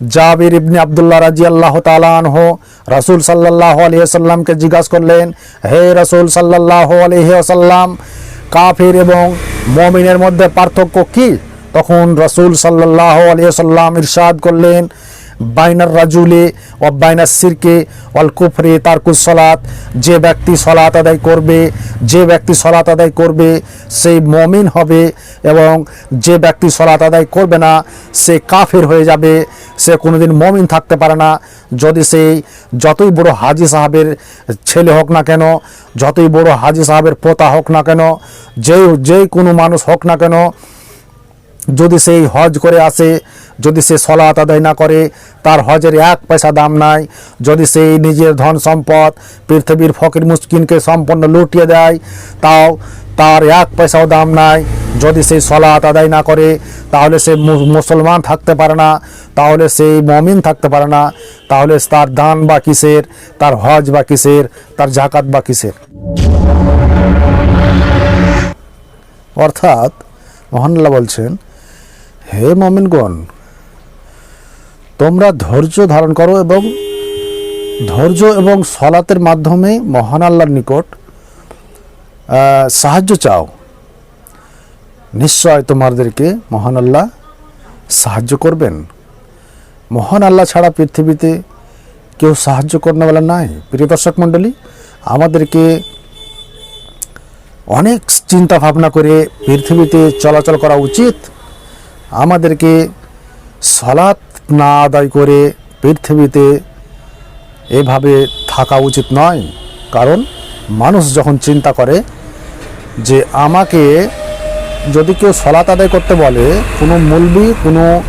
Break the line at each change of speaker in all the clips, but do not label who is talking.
জাবির ইবনে আবদুল্লাহ রাজি আল্লাহ তালাহ রাসুল সাল্লাহ আলহিহাল্লামকে জিজ্ঞাসা করলেন, হে রাসুল সাল্লাহ আলহিহাল্লাম কাফির এবং মমিনের মধ্যে পার্থক্য কি? তখন রসুল সাল্লাহ আলহিহাল্লাম ইরশাদ করলেন বাইনার রাজুলে ও বাইনার সিরকে অল কুফরে তারকুস সলাত। যে ব্যক্তি সলাত আদায় করবে, যে ব্যক্তি সলাত আদায় করবে সেই মমিন হবে এবং যে ব্যক্তি সলাত আদায় করবে না, সে কাফের হয়ে যাবে। সে কোনোদিন মমিন থাকতে পারে না। যদি সেই যতই বড় হাজি সাহাবের ছেলে হোক না কেন, যতই বড় হাজি সাহাবের পোতা হোক না কেন, যে যেই কোনো মানুষ হোক না কেন, যদি সেই হজ করে আসে যদি সে সলাত আদায় না করে, তার হজের এক পয়সা দাম নাই। যদি সেই নিজের ধন সম্পদ পৃথিবীর ফকির মুসকিনকে সম্পূর্ণ লুটিয়ে দেয়, তাও তার এক পয়সাও দাম নাই। যদি সেই সলাত আদায় না করে, তাহলে সে মুসলমান থাকতে পারে না। তাহলে সেই মমিন থাকতে পারে না। তাহলে তার দান বা কিসের, তার হজ বা কিসের, তার জাকাত বা কিসের? অর্থাৎ মহানাল্লাহ বলছেন, হে মমিনগণ তোমরা ধৈর্য ধারণ করো এবং ধৈর্য এবং সলাতের মাধ্যমে মহান আল্লাহর নিকট সাহায্য চাও। নিশ্চয় তোমাদেরকে মহান আল্লাহ সাহায্য করবেন। মহান আল্লাহ ছাড়া পৃথিবীতে কেউ সাহায্য করনেওয়ালা নাই। প্রিয় দর্শক মণ্ডলী, আমাদেরকে অনেক চিন্তা ভাবনা করে পৃথিবীতে চলাচল করা উচিত। আমাদেরকে সলাৎ না আদায় করে পৃথিবীতে এভাবে থাকা উচিত নয়। কারণ মানুষ যখন চিন্তা করে যে আমাকে যদি কেউ সলাত আদায় করতে বলে, কোনো মুলবি, কোনো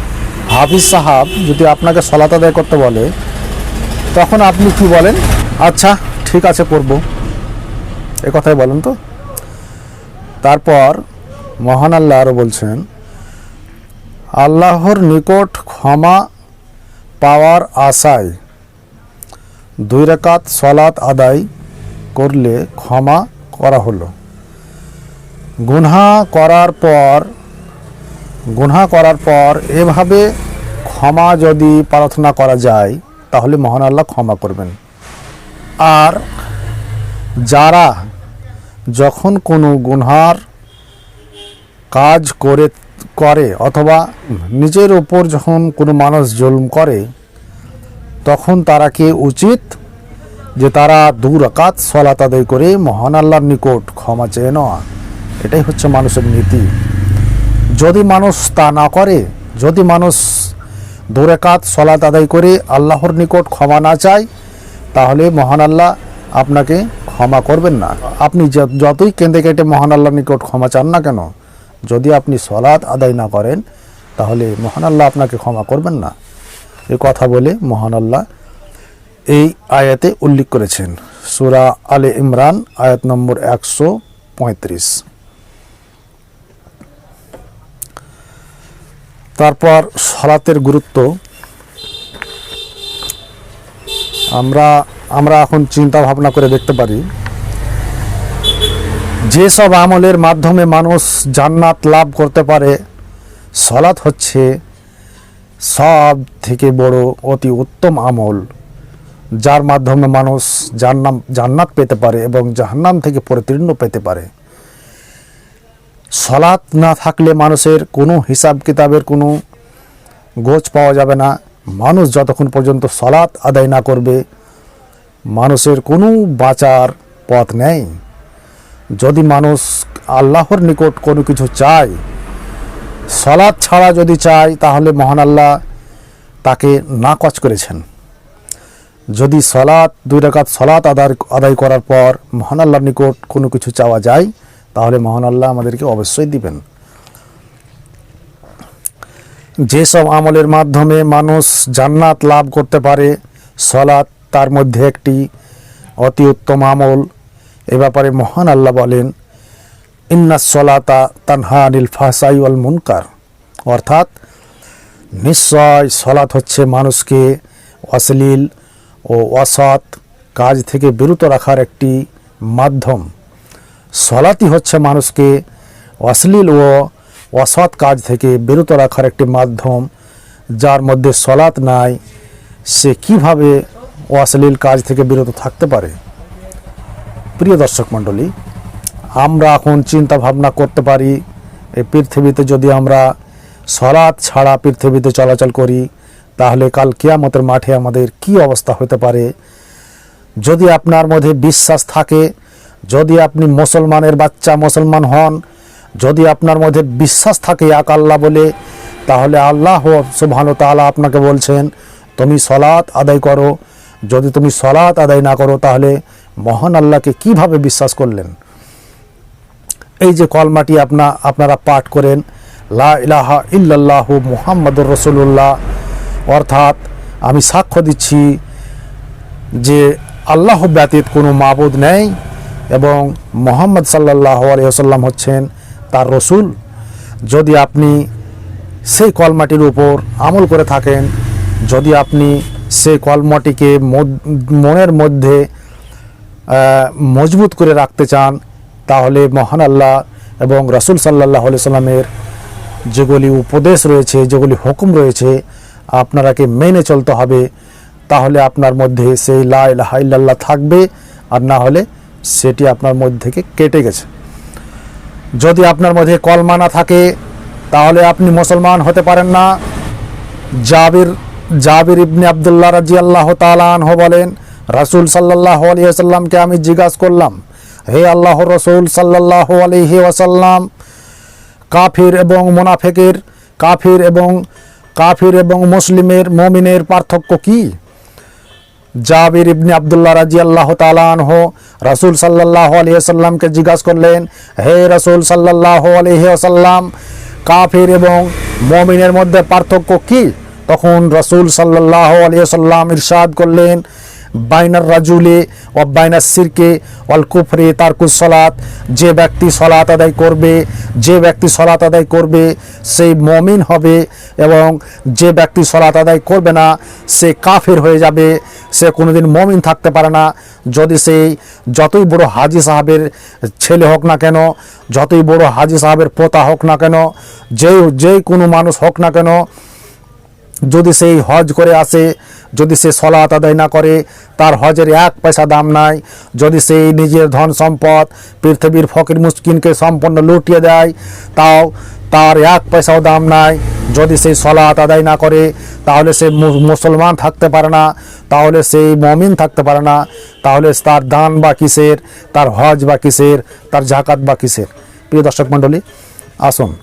হাফিজ সাহাব যদি আপনাকে সলাত আদায় করতে বলে, তখন আপনি কি বলেন? আচ্ছা ঠিক আছে, করব। এ কথাই বলেন তো? তারপর মহান আল্লাহ আরও বলছেন আল্লাহর নিকট ক্ষমা পাওয়ার আশায় দুই রাকাত সলাত আদায় করলে ক্ষমা করা হলো। গুনহা করার পর, গুনহা করার পর এভাবে ক্ষমা যদি প্রার্থনা করা যায়, তাহলে মহান আল্লাহ ক্ষমা করবেন। আর যারা যখন কোনো গুনহার কাজ করে করে অথবা নিজের ওপর যখন কোনো মানুষ জুলুম করে, তখন তারা কি উচিত যে তারা দু রাকাত সলাত আদায় করে মহান আল্লাহর নিকট ক্ষমা চেয়ে নেওয়া? এটাই হচ্ছে মানুষের নীতি। যদি মানুষ তা না করে, যদি মানুষ দু রাকাত সলাত আদায় করে আল্লাহর নিকট ক্ষমা না চায়, তাহলে মহান আল্লাহ আপনাকে ক্ষমা করবেন না। আপনি যত- যতই কেঁদে কেটে মহান আল্লাহর নিকট ক্ষমা চান না কেন যদি আপনি সলাৎ আদায় না করেন, তাহলে মহান আল্লাহ আপনাকে ক্ষমা করবেন না। এ কথা বলে মহান আল্লাহ এই আয়াতে উল্লেখ করেছেন। সুরা আলে ইমরান, আয়াত নম্বর একশো পঁয়ত্রিশ। তারপর সলাতের গুরুত্ব। আমরা আমরা এখন চিন্তা ভাবনা করে দেখতে পারি যেসব আমলের মাধ্যমে মানুষ জান্নাত লাভ করতে পারে, সলাৎ হচ্ছে সব থেকে বড় অতি উত্তম আমল, যার মাধ্যমে মানুষ জান্নাম, জান্নাত পেতে পারে এবং জাহান্নাম থেকে পরিতীর্ণ পেতে পারে। সলাৎ না থাকলে মানুষের কোনো হিসাব কিতাবের কোনো গোছ পাওয়া যাবে না। মানুষ যতক্ষণ পর্যন্ত সলাৎ আদায় না করবে, মানুষের কোনো বাঁচার পথ নেই। যদি মানুষ আল্লাহর নিকট কোনো কিছু চায় সলাৎ ছাড়া যদি চায়, তাহলে মহান আল্লাহ তাকে নাকচ করেছেন। যদি সলাৎ দুই রাকাত সলাৎ আদায় আদায় করার পর মহান আল্লাহর নিকট কোনো কিছু চাওয়া যায়, তাহলে মহান আল্লাহ আমাদেরকে অবশ্যই দিবেন। যেসব আমলের মাধ্যমে মানুষ জান্নাত লাভ করতে পারে সলাৎ তার মধ্যে একটি অতি উত্তম আমল। এ ব্যাপারে মহান আল্লাহ বলেন, ইন্না সলাতা তানহা আনিল ফাসাই ওয়াল মুনকার। অর্থাৎ, নিশ্চয় সলাৎ হচ্ছে মানুষকে অশ্লীল ও অসৎ কাজ থেকে বিরত রাখার একটি মাধ্যম। সলাতই হচ্ছে মানুষকে অশ্লীল ও অসৎ কাজ থেকে বিরত রাখার একটি মাধ্যম, যার মধ্যে সলাৎ নাই, সে কীভাবে অশ্লীল কাজ থেকে বিরত থাকতে পারে? প্রিয় দর্শক মণ্ডলী, আমরা এখন চিন্তা ভাবনা করতে পারি এই পৃথিবীতে যদি আমরা সলাৎ ছাড়া পৃথিবীতে চলাচল করি, তাহলে কাল কেয়ামতের মাঠে আমাদের কি অবস্থা হতে পারে? যদি আপনার মধ্যে বিশ্বাস থাকে, যদি আপনি মুসলমানের বাচ্চা মুসলমান হন, যদি আপনার মধ্যে বিশ্বাস থাকে এক আল্লাহ বলে, তাহলে আল্লাহ সুবহান তাআলা আপনাকে বলছেন, তুমি সলাৎ আদায় করো, যদি তুমি সলাৎ আদায় না করো, তাহলে মহান আল্লাহকে কীভাবে বিশ্বাস করলেন? এই যে কলমাটি আপনা, আপনারা পাঠ করেন, লা ইলাহা ইল্লাল্লাহু মুহাম্মাদুর রসুল্লাহ অর্থাৎ আমি সাক্ষ্য দিচ্ছি যে আল্লাহ ব্যতীত কোনো মাবুদ নেই এবং মোহাম্মদ সাল্লাহ আলিয়াল্লাম হচ্ছেন তার রসুল। যদি আপনি সেই কলমাটির উপর আমল করে থাকেন, যদি আপনি সেই কলমাটিকে মনের মধ্যে মজবুত করে রাখতে চান, তাহলে মহান আল্লাহ এবং রসুল সাল্লাহ সাল্লামের যেগুলি উপদেশ রয়েছে, যেগুলি হুকুম রয়েছে, আপনারাকে মেনে চলতে হবে। তাহলে আপনার মধ্যে সেই লা ইলাহা ইল্লাল্লাহ থাকবে, আর না হলে সেটি আপনার মধ্যে থেকে কেটে গেছে। যদি আপনার মধ্যে কলমা না থাকে, তাহলে আপনি মুসলমান হতে পারেন না। জাবির জাবির ইবনে আবদুল্লাহ রাজি আল্লাহ তালাহ বলেন রাসুল সাল্লাহ আলিয়াল্লামকে আমি জিজ্ঞাসা করলাম, হে আল্লাহ রসুল সাল্লাহ আলহি ওয়াসাল্লাম, কাফির এবং মোনাফেকের, কাফির এবং কাফির এবং মুসলিমের, মমিনের পার্থক্য কি? জাবির ইবনে আবদুল্লাহ রাজি আল্লাহ তালাহ রাসুল সাল্লাহ আলিয়াল্লামকে জিজ্ঞাসা করলেন, হে রাসুল সাল্লাহ আলহি আসাল্লাম কাফির এবং মমিনের মধ্যে পার্থক্য কি? তখন রাসুল সাল্লাহ আলিয়াল্লাম ইরশাদ করলেন বাইনার রাজুলে ও বাইনার সিরকে অল কুফরে তারকুস সলাত, যে ব্যক্তি সলাত আদায় করবে, যে ব্যক্তি সলাত আদায় করবে সেই মমিন হবে এবং যে ব্যক্তি সলাত আদায় করবে না, সে কাফের হয়ে যাবে, সে কোনোদিন মমিন থাকতে পারে না। যদি সেই যতই বড় হাজি সাহাবের ছেলে হোক না কেন, যতই বড় হাজি সাহাবের পোতা হোক না কেন, যে যে কোনো মানুষ হোক না কেন, যদি সেই হজ করে আসে যদি সে সলাত আদায় না করে, তার হজের এক পয়সা দাম নাই। যদি সেই নিজের ধন সম্পদ পৃথিবীর ফকির মুসকিনকে সম্পূর্ণ লুটিয়ে দেয়, তাও তার এক পয়সাও দাম নাই। যদি সেই সলাত আদায় না করে, তাহলে সে মুসলমান থাকতে পারে না। তাহলে সেই মমিন থাকতে পারে না। তাহলে তার দান বা কিসের, তার হজ বা কিসের, তার জাকাত বা কিসের। প্রিয় দর্শক মণ্ডলী, আসুন।